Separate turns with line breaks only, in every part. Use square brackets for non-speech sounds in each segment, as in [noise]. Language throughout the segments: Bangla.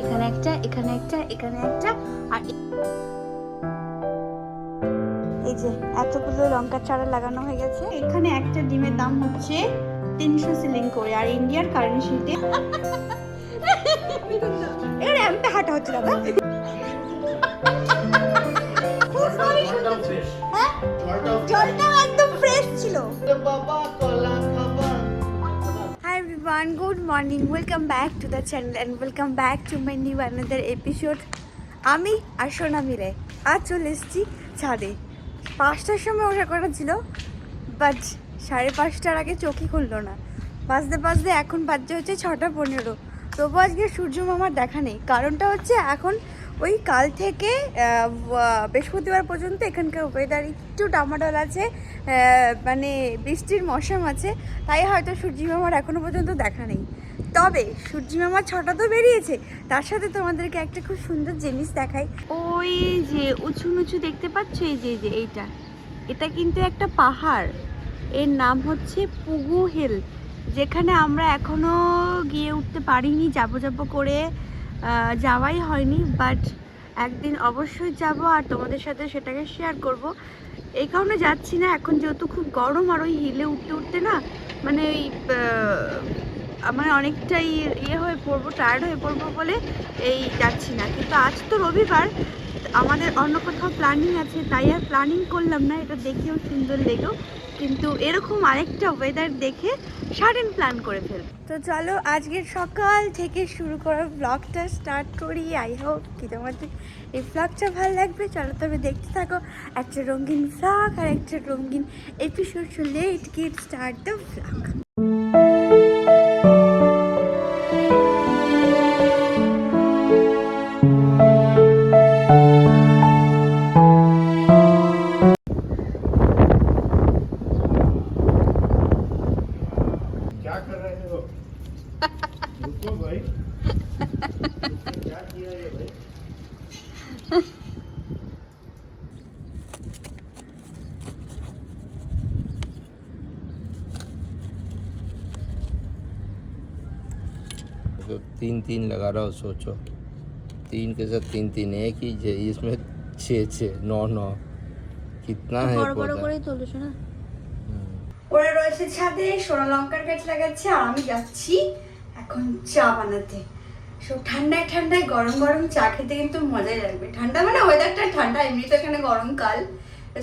এখানে একটা এখানে একটা এখানে একটা আর এই যে এতগুলো লঙ্কার চারা লাগানো হয়ে গেছে। এখানে একটা ডিমের দাম হচ্ছে তিনশো সিলিং করে আর ইন্ডিয়ার কারেন্সিতে এর র্যাম্পে হাঁটা হচ্ছে দাদা খুব Everyone, good morning. Welcome back to the channel and welcome back to my new another episode. আমি আর সোনা মিলে আজ চলে এসেছি ছাদে। পাঁচটার সময় ওঠা করা ছিল বাট সাড়ে পাঁচটার আগে চোখই খুললো না। বাজতে বাজতে এখন বাজছে হচ্ছে ছটা পনেরো। তবু আজকে সূর্য মামার দেখা নেই। কারণটা হচ্ছে এখন ওই কাল থেকে বৃহস্পতিবার পর্যন্ত এখানকার ওয়েদার একটু ডামাডল আছে মানে বৃষ্টির মৌসুম আছে, তাই হয়তো সূর্যি মামার এখনও পর্যন্ত দেখা নেই। তবে সূর্যি মামার ছটা তো বেরিয়েছে, তার সাথে তোমাদেরকে একটা খুব সুন্দর জিনিস দেখাই। ওই যে উঁচু নিচু দেখতে পাচ্ছ? এই যে যে, এইটা। এটা কিন্তু একটা পাহাড়। এর নাম হচ্ছে পুগু হিল যেখানে আমরা এখনও গিয়ে উঠতে পারিনি, যাব যাব করে। যাওয়াই হয়নি বাট একদিন অবশ্যই যাব আর তোমাদের সাথে সেটাকে শেয়ার করব। এই কারণে যাচ্ছি না, এখন যেহেতু খুব গরম আর ওই হিলে উঠতে উঠতে না মানে ওই আমার অনেকটাই ইয়ে হয়ে পড়ব টায়ার্ড হয়ে পড়ব বলে এই যাচ্ছি না। কিন্তু আজ তো রবিবার আমাদের অন্য কোথাও প্ল্যানিং আছে, তাই আর প্ল্যানিং করলাম না, এটা দেখেও সুন্দর লেগেও। কিন্তু এরকম আরেকটা ওয়েদার দেখে সাডেন প্ল্যান করে ফেল তো চলো, আজকের সকাল থেকে শুরু করা ব্লগটা স্টার্ট করি। আই হোপ কি তোমাদের এই ব্লগটা ভালো লাগবে। চলো তবে দেখতে থাকো, একটা রঙিন ব্লগ আর একটা রঙিন
episode so let get start the blog
तो तीन तीन लगा रहा हो सोचो तीन के साथ तीन तीन एक ही जे- इसमें छः छः नौ नौ कितना है
বড় বড়
पौधा
করেই তুলছো না
हम्म।
ওরা রয়েছে ছাদে সোনা লঙ্কার গাছ লাগাচ্ছে আর আমি যাচ্ছি এখন চা বানাতে। সব ঠান্ডায় ঠান্ডায় গরম গরম চা খেতে কিন্তু মজাই লাগবে। ঠান্ডা মানে ওয়েদারটা ঠান্ডা এমনি তো এখানে গরমকাল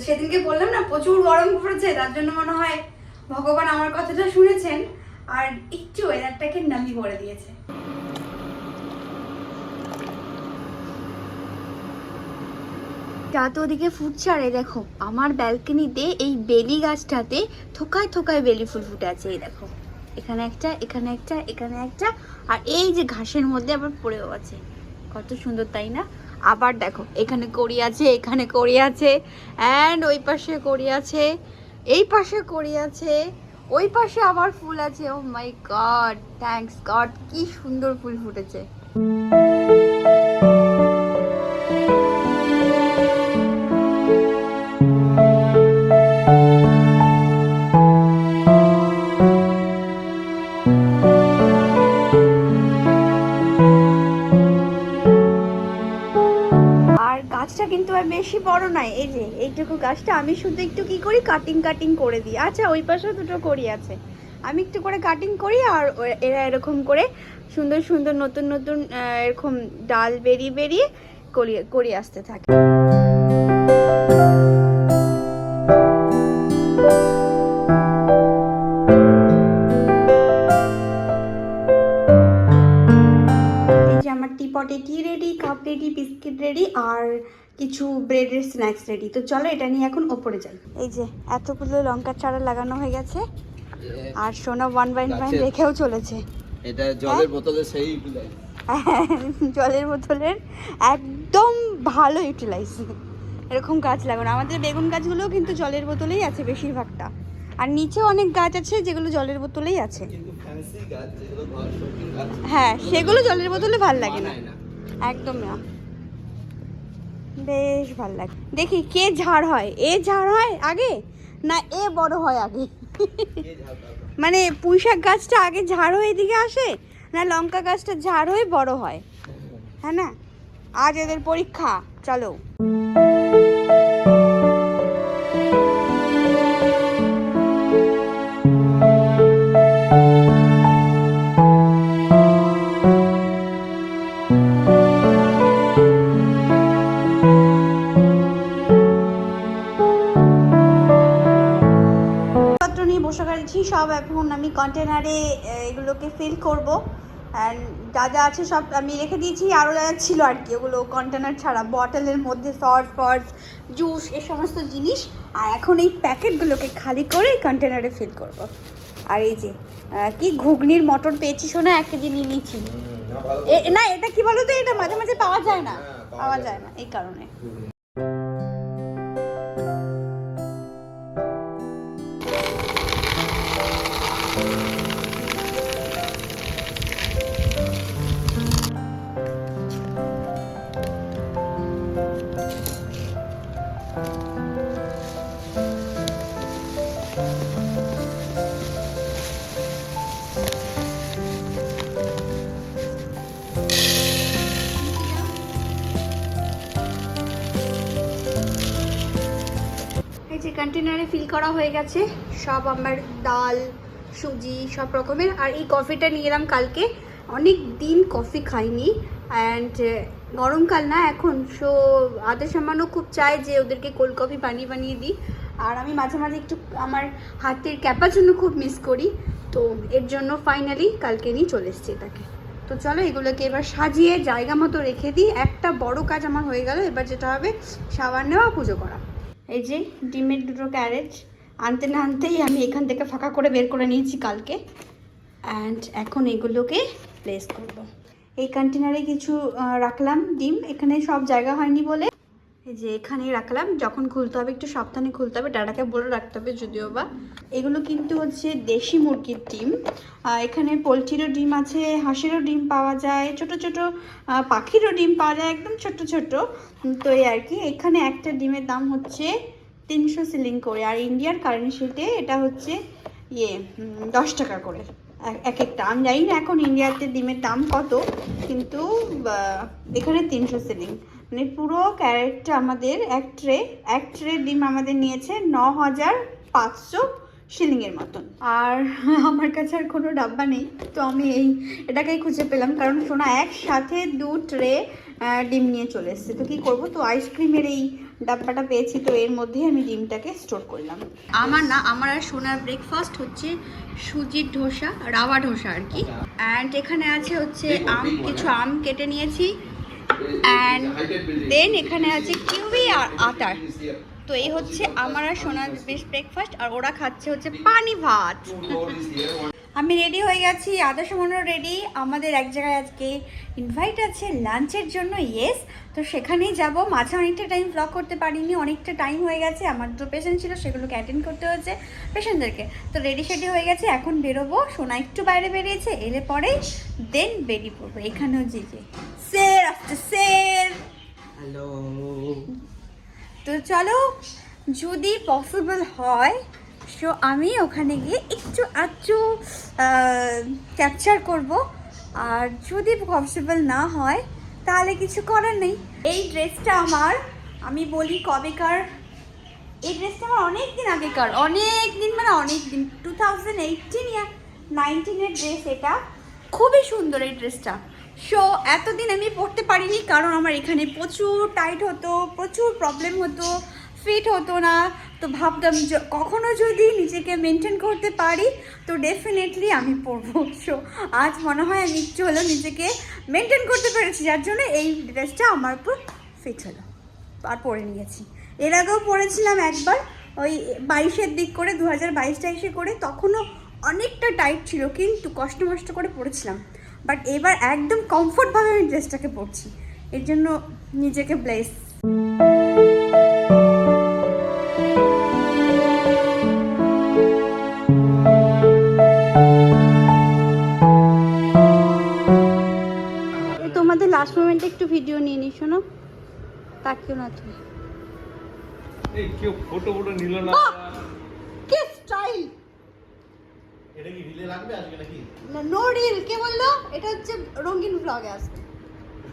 সেদিনকে বললাম না, প্রচুর গরম পড়েছে, তার জন্য মনে হয় ভগবান আমার কথাটা শুনেছেন। আর একটু ওয়েদারটাকে নামি করে দিয়েছে। চা তো ওদিকে ফুটছে, আর এই দেখো, আমার ব্যালকনিতে এই বেলি গাছটাতে থোকায় থোকায় বেলি ফুল ফুটে আছে, এই দেখো। এখানে একটা এখানে একটা এখানে একটা। আর এই যে ঘাসের মধ্যে আবার পড়েও আছে। কত সুন্দর, তাই না? আবার দেখো, এখানে করি আছে, এখানে করি আছে অ্যান্ড ওই পাশে করি আছে, এই পাশে করি আছে, ওই পাশে আবার ফুল আছে। Oh my god thanks god কি সুন্দর ফুল ফুটেছে। বড় নয় এই যে, এইটুকু গাছটা আমি শুধু একটু কি করি? কাটিং কাটিং করে দিই। আচ্ছা ওই পাশে দুটো করি আছে। আমি একটু করে কাটিং করি আর এরা এরকম করে সুন্দর সুন্দর, নতুন নতুন এরকম ডাল বেরিয়ে বেরিয়ে করি আসতে থাকে। আমার টি পটে tea ready cup ready biscuit ready আর কিছু ব্রেডের স্ন্যাক্স রেডি তো চলো এটা নিয়ে এখন ওপরে যাই। এই যে এতগুলো লঙ্কার চারা লাগানো হয়ে গেছে। আর সোনা ওয়ান বাই ওয়ান রেখেও চলেছে।
এটা জলের বোতলে সেই [laughs]
জলের বোতলের একদম ভালো ইউটিলাইজ এরকম গাছ লাগানো। আমাদের বেগুন গাছগুলোও কিন্তু জলের বোতলেই আছে বেশিরভাগটা। আর নিচে অনেক গাছ আছে যেগুলো জলের বোতলেই আছে।
কিন্তু ফ্যান্সি গাছ যেগুলো ঘর শৌখিন গাছ।
হ্যাঁ সেগুলো জলের বোতলে ভালো লাগে না। একদম না। বেশ ভালো লাগে। দেখি কে ঝাড় হয়? এ ঝাড় হয় আগে? না এ বড় হয় আগে? মানে পুঁইশাক গাছটা আগে ঝাড় হয়ে এদিকে আসে? না লঙ্কা গাছটা ঝাড় হয়ে বড় হয়? হ্যাঁ না? আজ এদের পরীক্ষা, চলো। বসে সব এখন আমি কন্টেনারে এগুলোকে ফিল করব। অ্যান্ড যা যা আছে সব আমি রেখে দিয়েছি। আরও যা ছিল আর কি ওগুলো কন্টেনার ছাড়া বটলের মধ্যে সস ফস জুস এ সমস্ত জিনিস। আর এখন এই প্যাকেটগুলোকে খালি করে কন্টেনারে ফিল করব। আর এই যে কি ঘুগনির মটর পেয়েছি শোনা? এক কেজি নিয়ে নিয়েছি। না এটা কি বলো তো এটা মাঝে মাঝে পাওয়া যায় না।
হ্যাঁ, পাওয়া যায়।
না এই কারণে। যে কন্টেনারে ফিল করা হয়ে গেছে, সব আমার ডাল, সুজি, সব রকমের। আর এই কফিটা নিয়ে এলাম কালকে। অনেক দিন কফি খাইনি। অ্যান্ড গরমকাল না এখন। সো আদের সামান্য খুব চাই যে ওদেরকে কোল্ড কফি বানিয়ে বানিয়ে দিই। আর আমি মাঝে মাঝে একটু আমার হাতের ক্যাপার জন্য খুব মিস করি। তো এর জন্য ফাইনালি কালকে নিয়ে চলে এসছি এটাকে। তো চলো এগুলোকে এবার সাজিয়ে জায়গা মতো রেখে দিই। একটা বড় কাজ আমার হয়ে গেল। এবার যেটা হবে সাবান নেওয়া, পুজো করা। এই যে ডিমের দুটো ক্যারেজ আনতে না আনতেই আমি এখান থেকে ফাঁকা করে বের করে নিয়েছি কালকে অ্যান্ড এখন এগুলোকে প্লেস করব। এই কন্টেনারে কিছু রাখলাম ডিম এখানে সব জায়গা হয়নি বলে এই যে এখানে রাখলাম। যখন খুলতে হবে, একটু সাবধানে খুলতে হবে, ডাটাকে বলে রাখতে হবে যদিও বা। এগুলো কিন্তু হচ্ছে দেশি মুরগির ডিম। এখানে পোলট্রিরও ডিম আছে, হাঁসেরও ডিম পাওয়া যায়, ছোট ছোট পাখিরও ডিম পাওয়া যায়, একদম ছোট ছোট। তো এই আর কি, এখানে একটা ডিমের দাম হচ্ছে তিনশো সিলিং করে, আর ইন্ডিয়ার কারেন্সিতে এটা হচ্ছে ইয়ে দশ টাকা করে। এক- এক একটা আমি জানি না এখন ইন্ডিয়াতে ডিমের দাম কত, কিন্তু এখানে তিনশো সিলিং। মানে পুরো ক্যারেটটা আমাদের এক ট্রে এক ট্রে ডিম আমাদের নিয়েছে ন হাজার পাঁচশো শিলিংয়ের মতন। আর আমার কাছে আর কোনো ডাব্বা নেই তো আমি এই এটাকেই খুঁজে পেলাম। কারণ সোনা একসাথে দু ট্রে ডিম নিয়ে চলে এসেছে। তো কী করব? তো আইসক্রিমের এই ডাব্বাটা পেয়েছি তো এর মধ্যে আমি ডিমটাকে স্টোর করলাম। আমার না আমার আর সোনার ব্রেকফাস্ট হচ্ছে সুজির ধোসা রাওয়া ধোসা আর কি। অ্যান্ড এখানে আছে হচ্ছে আম কিছু আম কেটে নিয়েছি। অ্যান্ড দেন এখানে আছে কিউই আর আটার। তো এই হচ্ছে আমার আর সোনার বেশ ব্রেকফাস্ট আর ওরা খাচ্ছে হচ্ছে পানি ভাত। আমি রেডি হয়ে গেছি আদা সমানো রেডি আমাদের এক জায়গায় আজকে ইনভাইট আছে লাঞ্চের জন্য ইয়েস তো সেখানেই যাব। মাঝে অনেকটা টাইম ব্লগ করতে পারিনি, অনেকটা টাইম হয়ে গেছে। আমার দুটো পেশেন্ট ছিল, সেগুলোকে অ্যাটেন্ড করতে হয়েছে পেশেন্টদেরকে তো রেডি শেডি হয়ে গেছে, এখন বেরোবো। সোনা একটু বাইরে বেরিয়েছে, এলে পরে দেন বেরিয়ে পড়ব। এখানেও যে সের আফটার সের
হ্যালো
তো চলো যদি পসিবল হয় সো আমি ওখানে গিয়ে একটু আধটু ক্যাপচার করব। আর যদি পসিবল না হয় তাহলে কিছু করার নেই। এই ড্রেসটা আমার আমি বলি কবেকার। এই ড্রেসটা আমার অনেক দিন আগেকার অনেক দিন মানে অনেক দিন টু থাউজেন্ড এইটিন ইয়া নাইনটিনের ড্রেস এটা। খুবই সুন্দর এই ড্রেসটা সো এতদিন আমি পড়তে পারিনি কারণ আমার এখানে প্রচুর টাইট হতো, প্রচুর প্রবলেম হতো ফিট হতো না। তো ভাবতাম কখনো যদি নিজেকে মেনটেন করতে পারি, তো ডেফিনেটলি আমি পরবো সো আজ মনে হয় আমি একটু হলেও নিজেকে মেনটেন করতে পেরেছি, যার জন্য এই ড্রেসটা আমার উপর ফিট হলো। আর পরে নিয়েছি। এর আগেও পরেছিলাম একবার, ওই বাইশের দিক করে দু হাজার বাইশ টাইশে করে, তখনও অনেকটা টাইট ছিল, কিন্তু কষ্ট মষ্ট করে পরেছিলাম বাট এবার একদম কমফোর্টভাবে আমি ড্রেসটাকে পরছি। এর জন্য নিজেকে ব্লেস তোমাদের লাস্ট মোমেন্টে একটু ভিডিও নিয়ে নি শোনো? তাকিও না তুমি।
এই কেউ ফটো ফটো নিল না
কি স্টাইল
এটা কি রিলে লাগবে আজকে নাকি?
নো রিল কে বলল? এটা হচ্ছে রঙিন ব্লগে আসবে।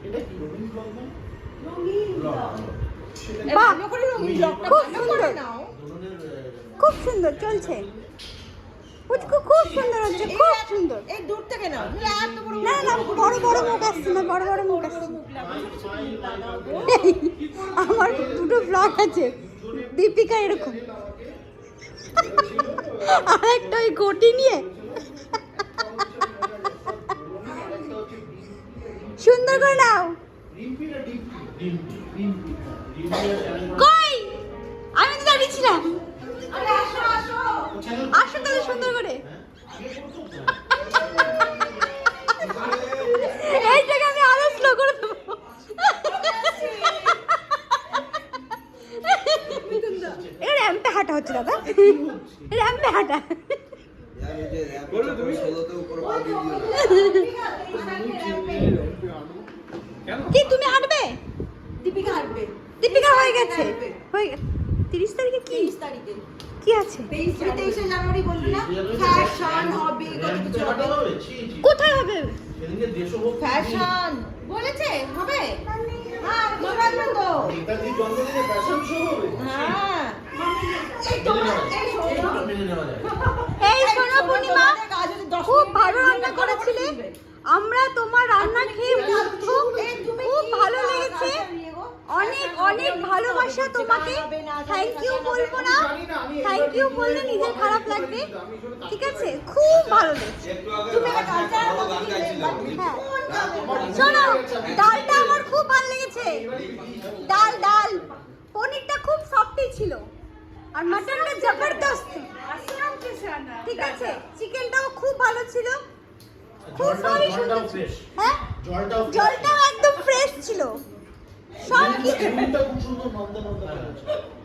এটা কি রবীন ব্লগ না
খুব সুন্দর।
দোলনের
খুব সুন্দর চলছে। পুচকু খুব সুন্দর হচ্ছে খুব সুন্দর।
এই দূর থেকে নাও।
না না বড় বড় মুখ আসছে না বড় বড় মুখ আসছে। আমার দুটো ব্লগ আছে। দীপিকা এরকম। আর একটা ওই ঘটি নিয়ে। সুন্দর করে নাও। কই? আমি তো দাঁড়িয়েছিলাম
আসো
তাহলে সুন্দর করে। হাঁটা হচ্ছে দাদা? র্যাম্পে হাঁটা কি তুমি হাঁটবে?
দীপিকা হাঁটবে।
দীপিকা হয়ে গেছে? হয়ে গেছে। তিরিশ তারিখে কি?
তারিখে।
কি আছে?
তেইশে জানুয়ারি বলল না? ফ্যাশন হবে কিছু হবে।
কোথায় হবে?
ফ্যাশন বলেছে হবে? হ্যাঁ
ফ্যাশন শো হবে।
হ্যাঁ। এই শোনো
পূর্ণিমা, খুব ভালো রান্না করেছিলে। আমরা তোমার রান্না খেয়ে মুগ্ধ। খুব ভালো লেগেছে। অনেক অনেক ভালোবাসা তোমাকে। থ্যাংক ইউ বলব না। থ্যাংক ইউ বললে নিজের খারাপ লাগবে। ঠিক আছে? খুব ভালো লেগেছে
তুমি একটা কালচারাল মধ্যে দিয়ে
হ্যাঁ
কোন গানে?
শোনো ডালটা আমার খুব ভালো লেগেছে ডাল ডাল পনিরটা খুব সফটই ছিল আর মাটনটা জবরদস্ত ঠিক আছে চিকেনটাও খুব ভালো ছিল
জলটাও-।
হ্যাঁ?
জলটাও
জলটাও একদম ফ্রেশ ছিল। সব কিছু
নুনটা খুব সুন্দর নন্দা নন্দা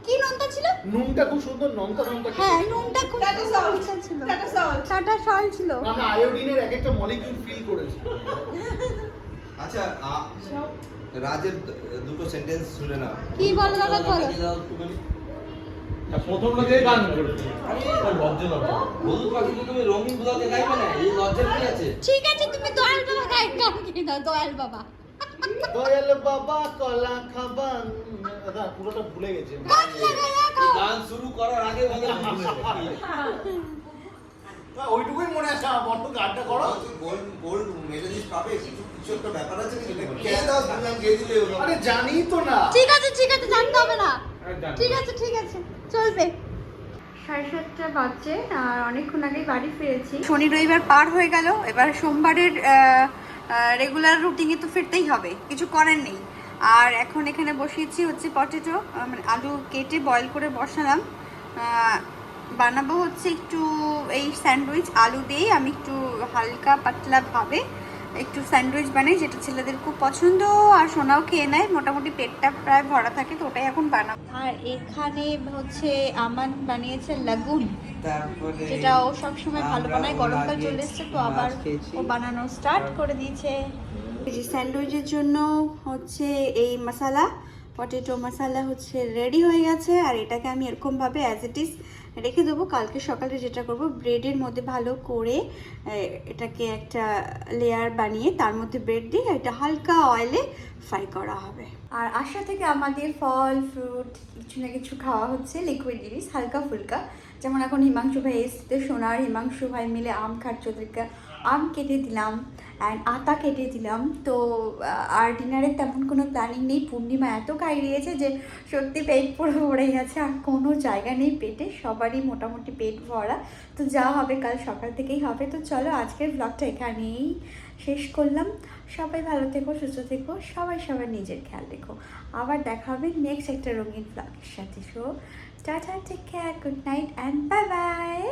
কি নোনতা ছিল?
নুনটা খুব সুন্দর নন্দা নন্দা
হ্যাঁ নুনটা খুব
টাটা salt,
ছিল।
টাটা salt।
টাটা সল ছিল।
আমরা আয়োডিনের এক একটা মলিকিউল ফিল করেছি।
আচ্ছা রাজের দুটো সেন্টেন্স শুনে নাও।
কি বলো দাদা বলো।
প্রথম লোকে গান করেছে। লজ্জা লজ্জা
বধু পাখি তুমি রঙিন বুলাতে গাইবে না? এই লজ্জার কি আছে?
ঠিক আছে তুমি দয়াল বাবা গাই গান গিয়ে দাও দয়াল বাবা।
দয়াল বাবা কলা খাবান। পুরোটা ভুলে গেছে
গান লাগাইয়া
এই
গাও
গান শুরু করার আগে বলে।
ওইটুকুই মনে আছে আমার বড্ড গানটা করো।
গোল্ড গোল্ড মেডেলিস্ট পাবে? কিছু কিছু একটা ব্যাপার আছে কি কে দাও? তুমি গিয়ে দিলে
আরে জানি তো না।
ঠিক আছে ঠিক আছে জানতে হবে না। ঠিক আছে ঠিক আছে। চলবে। সাড়ে সাতটা বাজছে আর অনেকক্ষণ আগেই বাড়ি ফিরেছি। শনি রবিবার পার হয়ে গেল এবার সোমবারের রেগুলার রুটিনে তো ফিরতেই হবে কিছু করার নেই। আর এখন এখানে বসিয়েছি হচ্ছে পটেটো মানে আলু কেটে বয়েল করে বসালাম। বানাবো হচ্ছে একটু এই স্যান্ডউইচ আলু দিয়ে আমি একটু হালকা পাতলা ভাবে একটু স্যান্ডউইচ বানাই যেটা ছেলেদের খুব পছন্দ আর সোনাও খেয়ে নেয়। মোটামুটি পেটটা প্রায় ভরা থাকে তো ওটাই এখন বানাবো। আর এখানে হচ্ছে আমান বানিয়েছে লাগুন যেটা ও সবসময় ভালো বানায়। গরমকাল চলে এসছে তো আবার ও বানানো স্টার্ট করে দিয়েছে। যে স্যান্ডউইচের জন্য হচ্ছে এই মশলা পটেটো মশালা হচ্ছে রেডি হয়ে গেছে, আর এটাকে আমি এরকমভাবে অ্যাজ ইট ইজ রেখে দেবো। কালকে সকালে যেটা করব ব্রেডের মধ্যে ভালো করে এটাকে একটা লেয়ার বানিয়ে তার মধ্যে ব্রেড দিয়ে এটা হালকা অয়েলে ফ্রাই করা হবে। আর আশা থেকে আমাদের ফল ফ্রুট কিছু না কিছু খাওয়া হচ্ছে লিকুইড জিনিস, হালকা ফুলকা। যেমন এখন হিমাংশু ভাই এসছে, সোনার হিমাংশু ভাই মিলে আম খাচ্ছে ওদেরকে আম কেটে দিলাম অ্যান্ড আতা কেটে দিলাম। তো আর ডিনারের তেমন কোনো প্ল্যানিং নেই। পূর্ণিমা এত খাই দিয়েছে যে, সত্যি পেট পুরো ভরে গেছে আর কোনো জায়গা নেই পেটে, সবারই মোটামুটি পেট ভরা। তো যা হবে কাল সকাল থেকেই হবে। তো চলো আজকের ব্লগটা এখানেই শেষ করলাম। সবাই ভালো থেকো, সুস্থ থেকো, সবাই সবার নিজের খেয়াল রেখো। আবার দেখা হবে নেক্সট একটা রঙিন ব্লগের সাথে। So tata take care good night and bye bye